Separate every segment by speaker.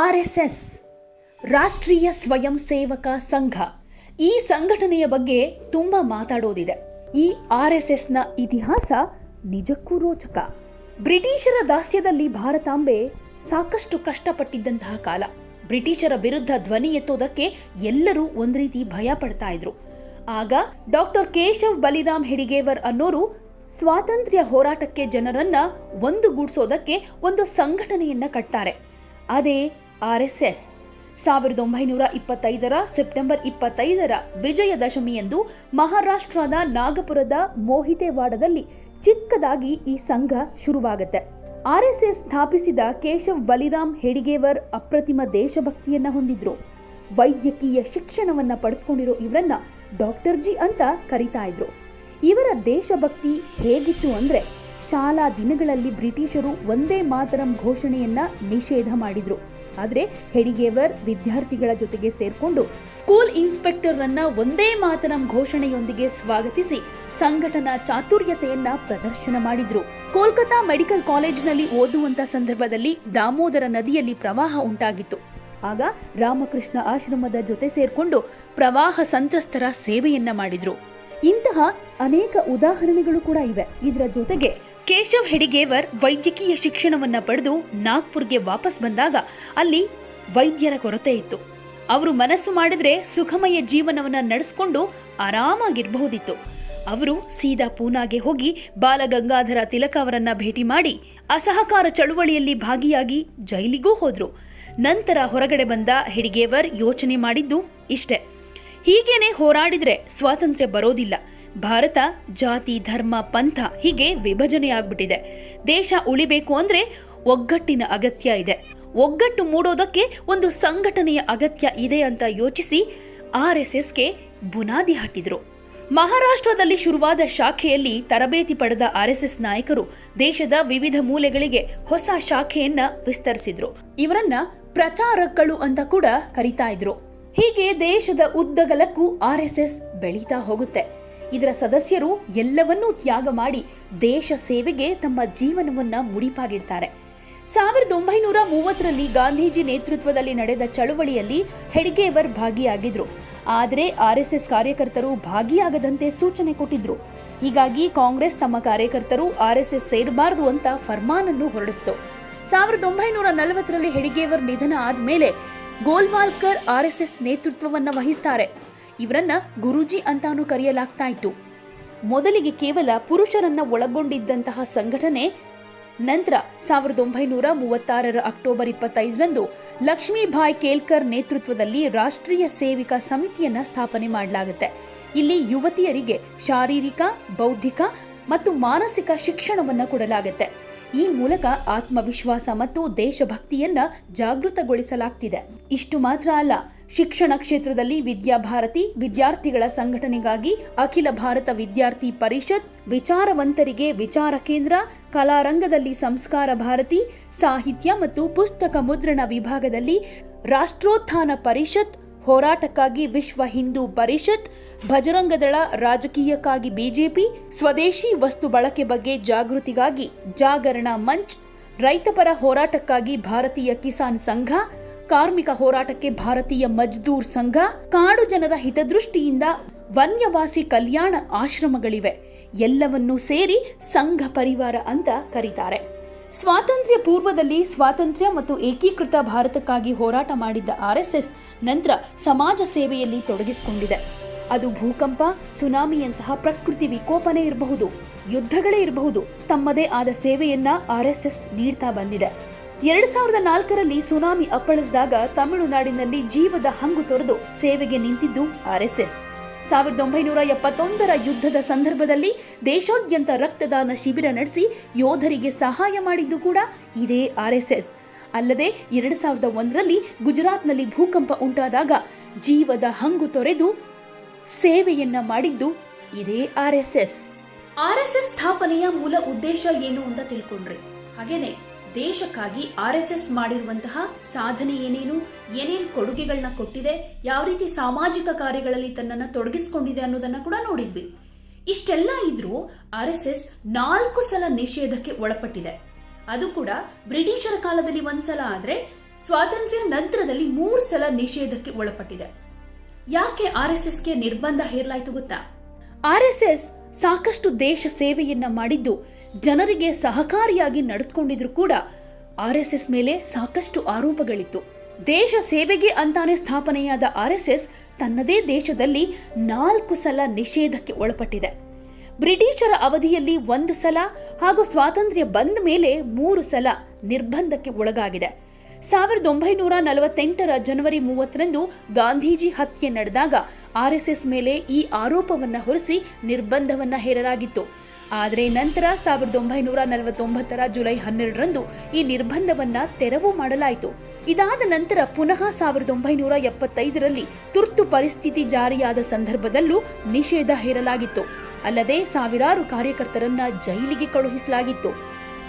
Speaker 1: RSS, ರಾಷ್ಟ್ರೀಯ ಸ್ವಯಂ ಸೇವಕ ಸಂಘ, ಈ ಸಂಘಟನೆಯ ಬಗ್ಗೆ ತುಂಬ ಮಾತಾಡೋದಿದೆ. ಈ ಆರ್ಎಸ್ಎಸ್ನ ಇತಿಹಾಸ ನಿಜಕ್ಕೂ ರೋಚಕ. ಬ್ರಿಟಿಷರ ದಾಸ್ಯದಲ್ಲಿ ಭಾರತಾಂಬೆ ಸಾಕಷ್ಟು ಕಷ್ಟಪಟ್ಟಿದ್ದಂತಹ ಕಾಲ. ಬ್ರಿಟಿಷರ ವಿರುದ್ಧ ಧ್ವನಿ ಎತ್ತೋದಕ್ಕೆ ಎಲ್ಲರೂ ಒಂದು ರೀತಿ ಭಯ ಪಡ್ತಾ ಇದ್ರು. ಆಗ ಡಾಕ್ಟರ್ ಕೇಶವ್ ಬಲಿರಾಮ್ ಹೆಡಿಗೇವರ್ ಅನ್ನೋರು ಸ್ವಾತಂತ್ರ್ಯ ಹೋರಾಟಕ್ಕೆ ಜನರನ್ನ ಒಂದುಗೂಡಿಸೋದಕ್ಕೆ ಒಂದು ಸಂಘಟನೆಯನ್ನ ಕಟ್ತಾರೆ. ಅದೇ ಆರ್ ಎಸ್ ಎಸ್ ಸಾವಿರದ ಒಂಬೈನೂರ ಇಪ್ಪತ್ತೈದರ ಸೆಪ್ಟೆಂಬರ್ ಇಪ್ಪತ್ತೈದರ ವಿಜಯದಶಮಿಯಂದು ಮಹಾರಾಷ್ಟ್ರದ ನಾಗಪುರದ ಮೋಹಿತೆವಾಡದಲ್ಲಿ ಚಿಕ್ಕದಾಗಿ ಈ ಸಂಘ ಶುರುವಾಗುತ್ತೆ. ಆರ್ಎಸ್ಎಸ್ ಎಸ್ ಎಸ್ ಸ್ಥಾಪಿಸಿದ ಕೇಶವ್ ಬಲಿರಾಮ್ ಹೆಡಿಗೇವರ್ ಅಪ್ರತಿಮ ದೇಶಭಕ್ತಿಯನ್ನ ಹೊಂದಿದ್ರು. ವೈದ್ಯಕೀಯ ಶಿಕ್ಷಣವನ್ನ ಪಡೆದುಕೊಂಡಿರೋ ಇವರನ್ನ ಡಾಕ್ಟರ್ ಜಿ ಅಂತ ಕರಿತಾ ಇದ್ರು. ಇವರ ದೇಶಭಕ್ತಿ ಹೇಗಿತ್ತು ಅಂದ್ರೆ ಶಾಲಾ ದಿನಗಳಲ್ಲಿ ಬ್ರಿಟಿಷರು ಒಂದೇ ಮಾತರಂ ಘೋಷಣೆಯನ್ನ ನಿಷೇಧ ಮಾಡಿದ್ರು. ಆದ್ರೆ ಹೆಡಿಗೇವರ್ ವಿದ್ಯಾರ್ಥಿಗಳ ಜೊತೆಗೆ ಸೇರ್ಕೊಂಡು ಸ್ಕೂಲ್ ಇನ್ಸ್ಪೆಕ್ಟರ್ರನ್ನ ಒಂದೇ ಮಾತನ ಘೋಷಣೆಯೊಂದಿಗೆ ಸ್ವಾಗತಿಸಿ ಸಂಘಟನಾ ಚಾತುರ್ಯತೆಯನ್ನ ಪ್ರದರ್ಶನ ಮಾಡಿದ್ರು. ಕೋಲ್ಕತಾ ಮೆಡಿಕಲ್ ಕಾಲೇಜಿನಲ್ಲಿ ಓದುವಂತ ಸಂದರ್ಭದಲ್ಲಿ ದಾಮೋದರ ನದಿಯಲ್ಲಿ ಪ್ರವಾಹ ಉಂಟಾಗಿತ್ತು. ಆಗ ರಾಮಕೃಷ್ಣ ಆಶ್ರಮದ ಜೊತೆ ಸೇರ್ಕೊಂಡು ಪ್ರವಾಹ ಸಂತ್ರಸ್ತರ ಸೇವೆಯನ್ನ ಮಾಡಿದ್ರು. ಇಂತಹ ಅನೇಕ ಉದಾಹರಣೆಗಳು ಕೂಡ ಇವೆ. ಇದರ ಜೊತೆಗೆ ಕೇಶವ್ ಹೆಡಿಗೇವರ್ ವೈದ್ಯಕೀಯ ಶಿಕ್ಷಣವನ್ನ ಪಡೆದು ನಾಗ್ಪುರ್ಗೆ ವಾಪಸ್ ಬಂದಾಗ ಅಲ್ಲಿ ವೈದ್ಯರ ಕೊರತೆ ಇತ್ತು. ಅವರು ಮನಸ್ಸು ಮಾಡಿದ್ರೆ ಸುಖಮಯ ಜೀವನವನ್ನ ನಡೆಸಿಕೊಂಡು ಆರಾಮಾಗಿರಬಹುದಿತ್ತು. ಅವರು ಸೀದಾ ಪೂನಾಗೆ ಹೋಗಿ ಬಾಲಗಂಗಾಧರ ತಿಲಕ ಅವರನ್ನ ಭೇಟಿ ಮಾಡಿ ಅಸಹಕಾರ ಚಳುವಳಿಯಲ್ಲಿ ಭಾಗಿಯಾಗಿ ಜೈಲಿಗೂ ಹೋದ್ರು. ನಂತರ ಹೊರಗಡೆ ಬಂದ ಹೆಡಿಗೇವರ್ ಯೋಚನೆ ಮಾಡಿದ್ದು ಇಷ್ಟೇ. ಹೀಗೇನೆ ಹೋರಾಡಿದ್ರೆ ಸ್ವಾತಂತ್ರ್ಯ ಬರೋದಿಲ್ಲ. ಭಾರತ, ಜಾತಿ, ಧರ್ಮ, ಪಂಥ ಹೀಗೆ ವಿಭಜನೆಯಾಗ್ಬಿಟ್ಟಿದೆ. ದೇಶ ಉಳಿಬೇಕು ಅಂದ್ರೆ ಒಗ್ಗಟ್ಟಿನ ಅಗತ್ಯ ಇದೆ. ಒಗ್ಗಟ್ಟು ಮೂಡೋದಕ್ಕೆ ಒಂದು ಸಂಘಟನೆಯ ಅಗತ್ಯ ಇದೆ ಅಂತ ಯೋಚಿಸಿ ಆರ್ ಎಸ್ ಎಸ್ಗೆ ಬುನಾದಿ ಹಾಕಿದ್ರು. ಮಹಾರಾಷ್ಟ್ರದಲ್ಲಿ ಶುರುವಾದ ಶಾಖೆಯಲ್ಲಿ ತರಬೇತಿ ಪಡೆದ ಆರ್ಎಸ್ಎಸ್ ನಾಯಕರು ದೇಶದ ವಿವಿಧ ಮೂಲೆಗಳಿಗೆ ಹೊಸ ಶಾಖೆಯನ್ನ ವಿಸ್ತರಿಸಿದ್ರು. ಇವರನ್ನ ಪ್ರಚಾರಕಗಳು ಅಂತ ಕೂಡ ಕರಿತಾ ಇದ್ರು. ಹೀಗೆ ದೇಶದ ಉದ್ದಗಲಕ್ಕೂ ಆರ್ಎಸ್ಎಸ್ ಬೆಳೀತಾ ಹೋಗುತ್ತೆ. ಇದರ ಸದಸ್ಯರು ಎಲ್ಲವನ್ನೂ ತ್ಯಾಗ ಮಾಡಿ ದೇಶ ಸೇವೆಗೆ ತಮ್ಮ ಜೀವನವನ್ನ ಮುಡಿಪಾಗಿಡ್ತಾರೆ. ಸಾವಿರದ ಒಂಬೈನೂರ ಮೂವತ್ತರಲ್ಲಿ ಗಾಂಧೀಜಿ ನೇತೃತ್ವದಲ್ಲಿ ನಡೆದ ಚಳುವಳಿಯಲ್ಲಿ ಹೆಡ್ಗೇವರ್ ಭಾಗಿಯಾಗಿದ್ರು. ಆದರೆ ಆರ್ಎಸ್ಎಸ್ ಕಾರ್ಯಕರ್ತರು ಭಾಗಿಯಾಗದಂತೆ ಸೂಚನೆ ಕೊಟ್ಟಿದ್ರು. ಹೀಗಾಗಿ ಕಾಂಗ್ರೆಸ್ ತಮ್ಮ ಕಾರ್ಯಕರ್ತರು ಆರ್ಎಸ್ಎಸ್ ಸೇರಬಾರದು ಅಂತ ಫರ್ಮಾನನ್ನು ಹೊರಡಿಸಿತು. ಸಾವಿರದ ಒಂಬೈನೂರ ನಲವತ್ತರಲ್ಲಿ ಹೆಡಿಗೇವರ್ ನಿಧನ ಆದ್ಮೇಲೆ ಗೋಲ್ವಾಲ್ಕರ್ ಆರ್ಎಸ್ಎಸ್ ನೇತೃತ್ವವನ್ನು ವಹಿಸ್ತಾರೆ. ಇವರನ್ನ ಗುರೂಜಿ ಅಂತಾನೂ ಕರೆಯಲಾಗ್ತಾ ಇತ್ತು ಮೊದಲಿಗೆ ಕೇವಲ ಪುರುಷರನ್ನ ಒಳಗೊಂಡಿದ್ದಂತಹ ಸಂಘಟನೆ ನಂತರ ಸಾವಿರದ ಒಂಬೈನೂರ ಮೂವತ್ತಾರರ ಅಕ್ಟೋಬರ್ ಇಪ್ಪತ್ತೈದರಂದು ಲಕ್ಷ್ಮೀಭಾಯ್ ಕೇಲ್ಕರ್ ನೇತೃತ್ವದಲ್ಲಿ ರಾಷ್ಟ್ರೀಯ ಸೇವಿಕಾ ಸಮಿತಿಯನ್ನ ಸ್ಥಾಪನೆ ಮಾಡಲಾಗುತ್ತೆ. ಇಲ್ಲಿ ಯುವತಿಯರಿಗೆ ಶಾರೀರಿಕ, ಬೌದ್ಧಿಕ ಮತ್ತು ಮಾನಸಿಕ ಶಿಕ್ಷಣವನ್ನ ಕೊಡಲಾಗುತ್ತೆ. ಈ ಮೂಲಕ ಆತ್ಮವಿಶ್ವಾಸ ಮತ್ತು ದೇಶಭಕ್ತಿಯನ್ನ ಜಾಗೃತಗೊಳಿಸಲಾಗ್ತಿದೆ. ಇಷ್ಟು ಮಾತ್ರ ಅಲ್ಲ ಶಿಕ್ಷಣ ಕ್ಷೇತ್ರದಲ್ಲಿ ವಿದ್ಯಾಭಾರತಿ, ವಿದ್ಯಾರ್ಥಿಗಳ ಸಂಘಟನೆಗಾಗಿ ಅಖಿಲ ಭಾರತ ವಿದ್ಯಾರ್ಥಿ ಪರಿಷತ್, ವಿಚಾರವಂತರಿಗೆ ವಿಚಾರ ಕೇಂದ್ರ, ಕಲಾರಂಗದಲ್ಲಿ ಸಂಸ್ಕಾರ ಭಾರತಿ, ಸಾಹಿತ್ಯ ಮತ್ತು ಪುಸ್ತಕ ಮುದ್ರಣ ವಿಭಾಗದಲ್ಲಿ ರಾಷ್ಟ್ರೋತ್ಥಾನ ಪರಿಷತ್, ಹೋರಾಟಕ್ಕಾಗಿ ವಿಶ್ವ ಹಿಂದೂ ಪರಿಷತ್, ಭಜರಂಗದಳ ರಾಜಕೀಯಕ್ಕಾಗಿ ಬಿಜೆಪಿ, ಸ್ವದೇಶಿ ವಸ್ತು ಬಳಕೆ ಬಗ್ಗೆ ಜಾಗೃತಿಗಾಗಿ ಜಾಗರಣ ಮಂಚ್, ರೈತಪರ ಹೋರಾಟಕ್ಕಾಗಿ ಭಾರತೀಯ ಕಿಸಾನ್ ಸಂಘ ಕಾರ್ಮಿಕ ಹೋರಾಟಕ್ಕೆ ಭಾರತೀಯ ಮಜ್ದೂರ್ ಸಂಘ, ಕಾಡು ಜನರ ಹಿತದೃಷ್ಟಿಯಿಂದ ವನ್ಯವಾಸಿ ಕಲ್ಯಾಣ ಆಶ್ರಮಗಳಿವೆ. ಎಲ್ಲವನ್ನೂ ಸೇರಿ ಸಂಘ ಪರಿವಾರ ಅಂತ ಕರೀತಾರೆ. ಸ್ವಾತಂತ್ರ್ಯ ಪೂರ್ವದಲ್ಲಿ ಸ್ವಾತಂತ್ರ್ಯ ಮತ್ತು ಏಕೀಕೃತ ಭಾರತಕ್ಕಾಗಿ ಹೋರಾಟ ಮಾಡಿದ್ದ ಆರ್ಎಸ್ಎಸ್ ನಂತರ ಸಮಾಜ ಸೇವೆಯಲ್ಲಿ ತೊಡಗಿಸಿಕೊಂಡಿದೆ. ಅದು ಭೂಕಂಪ, ಸುನಾಮಿಯಂತಹ ಪ್ರಕೃತಿ ವಿಕೋಪನೇ ಇರಬಹುದು. ಯುದ್ಧಗಳೇ ಇರಬಹುದು. ತಮ್ಮದೇ ಆದ ಸೇವೆಯನ್ನ ಆರ್ಎಸ್ಎಸ್ ನೀಡ್ತಾ ಬಂದಿದೆ. ಎರಡ್ ಸಾವಿರದ ನಾಲ್ಕರಲ್ಲಿ ಸುನಾಮಿ ಅಪ್ಪಳಿಸಿದಾಗ ತಮಿಳುನಾಡಿನಲ್ಲಿ ಜೀವದ ಹಂಗು ತೊರೆದು ಸೇವೆಗೆ ನಿಂತಿದ್ದು ಆರ್ಎಸ್ಎಸ್. ಸಾವಿರದ ಒಂಬೈನೂರ ಎಪ್ಪತ್ತೊಂದರ ಯುದ್ಧದ ಸಂದರ್ಭದಲ್ಲಿ ದೇಶಾದ್ಯಂತ ರಕ್ತದಾನ ಶಿಬಿರ ನಡೆಸಿ ಯೋಧರಿಗೆ ಸಹಾಯ ಮಾಡಿದ್ದು ಕೂಡ ಇದೇ ಆರ್ಎಸ್ಎಸ್. ಅಲ್ಲದೆ ಎರಡು ಸಾವಿರದ ಒಂದರಲ್ಲಿ ಗುಜರಾತ್ನಲ್ಲಿ ಭೂಕಂಪ ಉಂಟಾದಾಗ ಜೀವದ ಹಂಗು ತೊರೆದು ಸೇವೆಯನ್ನ ಮಾಡಿದ್ದು ಇದೇ ಆರ್ಎಸ್ಎಸ್. ಆರ್ಎಸ್ಎಸ್ ಸ್ಥಾಪನೆಯ ಮೂಲ ಉದ್ದೇಶ ಏನು ಅಂತ ತಿಳ್ಕೊಂಡ್ರಿ. ಹಾಗೇನೆ ದೇಶಕ್ಕಾಗಿ ಆರ್ ಎಸ್ ಎಸ್ ಮಾಡಿರುವಂತಹ ಸಾಧನೆ ಏನೇನು ಏನೇನು ಕೊಡುಗೆಗಳನ್ನ ಕೊಟ್ಟಿದೆ, ಯಾವ ರೀತಿ ಸಾಮಾಜಿಕ ಕಾರ್ಯಗಳಲ್ಲಿ ತನ್ನನ್ನ ತೊಡಗಿಸಿಕೊಂಡಿದೆ ಅನ್ನೋದನ್ನ ಕೂಡ ನೋಡಿದ್ವಿ. ಇಷ್ಟೆಲ್ಲ ಇದ್ರೂ ಆರ್ ಎಸ್ ಎಸ್ ನಾಲ್ಕು ಸಲ ನಿಷೇಧಕ್ಕೆ ಒಳಪಟ್ಟಿದೆ. ಅದು ಕೂಡ ಬ್ರಿಟಿಷರ ಕಾಲದಲ್ಲಿ ಒಂದ್ಸಲ ಆದ್ರೆ ಸ್ವಾತಂತ್ರ್ಯ ನಂತರದಲ್ಲಿ ಮೂರು ಸಲ ನಿಷೇಧಕ್ಕೆ ಒಳಪಟ್ಟಿದೆ. ಯಾಕೆ ಆರ್ ಎಸ್ ಎಸ್ಗೆ ನಿರ್ಬಂಧ ಹೇರಲಾಯಿತು ಗೊತ್ತಾ? ಆರ್ ಎಸ್ ಎಸ್ ಸಾಕಷ್ಟು ದೇಶ ಸೇವೆಯನ್ನ ಮಾಡಿದ್ದು ಜನರಿಗೆ ಸಹಕಾರಿಯಾಗಿ ನಡೆದುಕೊಂಡಿದ್ರು ಕೂಡ ಆರ್ಎಸ್ಎಸ್ ಮೇಲೆ ಸಾಕಷ್ಟು ಆರೋಪಗಳಿತ್ತು. ದೇಶ ಸೇವೆಗೆ ಅಂತಾನೆ ಸ್ಥಾಪನೆಯಾದ ಆರ್ಎಸ್ಎಸ್ ತನ್ನದೇ ದೇಶದಲ್ಲಿ ನಾಲ್ಕು ಸಲ ನಿಷೇಧಕ್ಕೆ ಒಳಪಟ್ಟಿದೆ. ಬ್ರಿಟಿಷರ ಅವಧಿಯಲ್ಲಿ ಒಂದು ಸಲ ಹಾಗೂ ಸ್ವಾತಂತ್ರ್ಯ ಬಂದ ಮೇಲೆ ಮೂರು ಸಲ ನಿರ್ಬಂಧಕ್ಕೆ ಒಳಗಾಗಿದೆ. ಸಾವಿರದ ಒಂಬೈನೂರ ನಲವತ್ತೆಂಟರ ಜನವರಿ ಮೂವತ್ತರಂದು ಗಾಂಧೀಜಿ ಹತ್ಯೆ ನಡೆದಾಗ ಆರ್ಎಸ್ಎಸ್ ಮೇಲೆ ಈ ಆರೋಪವನ್ನು ಹೊರಿಸಿ ನಿರ್ಬಂಧವನ್ನ ಹೇರಲಾಗಿತ್ತು. ಆದರೆ ನಂತರ ಸಾವಿರದ ಒಂಬೈನೂರ ನಲವತ್ತೊಂಬತ್ತರ ಜುಲೈ ಹನ್ನೆರಡರಂದು ಈ ನಿರ್ಬಂಧವನ್ನ ತೆರವು ಮಾಡಲಾಯಿತು. ಇದಾದ ನಂತರ ಪುನಃ ಸಾವಿರದ ಒಂಬೈನೂರ ಎಪ್ಪತ್ತೈದರಲ್ಲಿ ತುರ್ತು ಪರಿಸ್ಥಿತಿ ಜಾರಿಯಾದ ಸಂದರ್ಭದಲ್ಲೂ ನಿಷೇಧ ಹೇರಲಾಗಿತ್ತು. ಅಲ್ಲದೆ ಸಾವಿರಾರು ಕಾರ್ಯಕರ್ತರನ್ನ ಜೈಲಿಗೆ ಕಳುಹಿಸಲಾಗಿತ್ತು.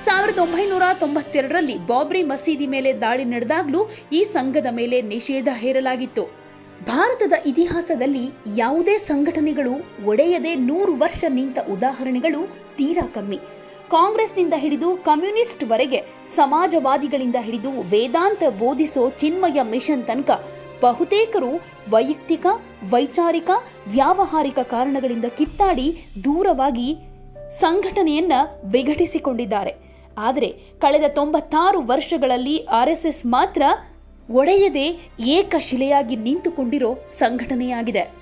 Speaker 1: ಸಾವಿರದ ಒಂಬೈನೂರ ತೊಂಬತ್ತೆರಡರಲ್ಲಿ ಬಾಬ್ರಿ ಮಸೀದಿ ಮೇಲೆ ದಾಳಿ ನಡೆದಾಗಲೂ ಈ ಸಂಘದ ಮೇಲೆ ನಿಷೇಧ ಹೇರಲಾಗಿತ್ತು. ಭಾರತದ ಇತಿಹಾಸದಲ್ಲಿ ಯಾವುದೇ ಸಂಘಟನೆಗಳು ಒಡೆಯದೆ ನೂರು ವರ್ಷ ನಿಂತ ಉದಾಹರಣೆಗಳು ತೀರಾ ಕಮ್ಮಿ. ಕಾಂಗ್ರೆಸ್ನಿಂದ ಹಿಡಿದು ಕಮ್ಯುನಿಸ್ಟ್ ವರೆಗೆ ಸಮಾಜವಾದಿಗಳಿಂದ ಹಿಡಿದು ವೇದಾಂತ ಬೋಧಿಸೋ ಚಿನ್ಮಯ ಮಿಷನ್ ತನಕ ಬಹುತೇಕರು ವೈಯಕ್ತಿಕ, ವೈಚಾರಿಕ, ವ್ಯಾವಹಾರಿಕ ಕಾರಣಗಳಿಂದ ಕಿತ್ತಾಡಿ ದೂರವಾಗಿ ಸಂಘಟನೆಯನ್ನ ವಿಘಟಿಸಿಕೊಂಡಿದ್ದಾರೆ. ಆದರೆ ಕಳೆದ ತೊಂಬತ್ತಾರು ವರ್ಷಗಳಲ್ಲಿ ಆರ್ಎಸ್ಎಸ್ ಮಾತ್ರ ಒಡೆಯದೆ ಏಕಶಿಲೆಯಾಗಿ ನಿಂತುಕೊಂಡಿರೋ ಸಂಘಟನೆಯಾಗಿದೆ.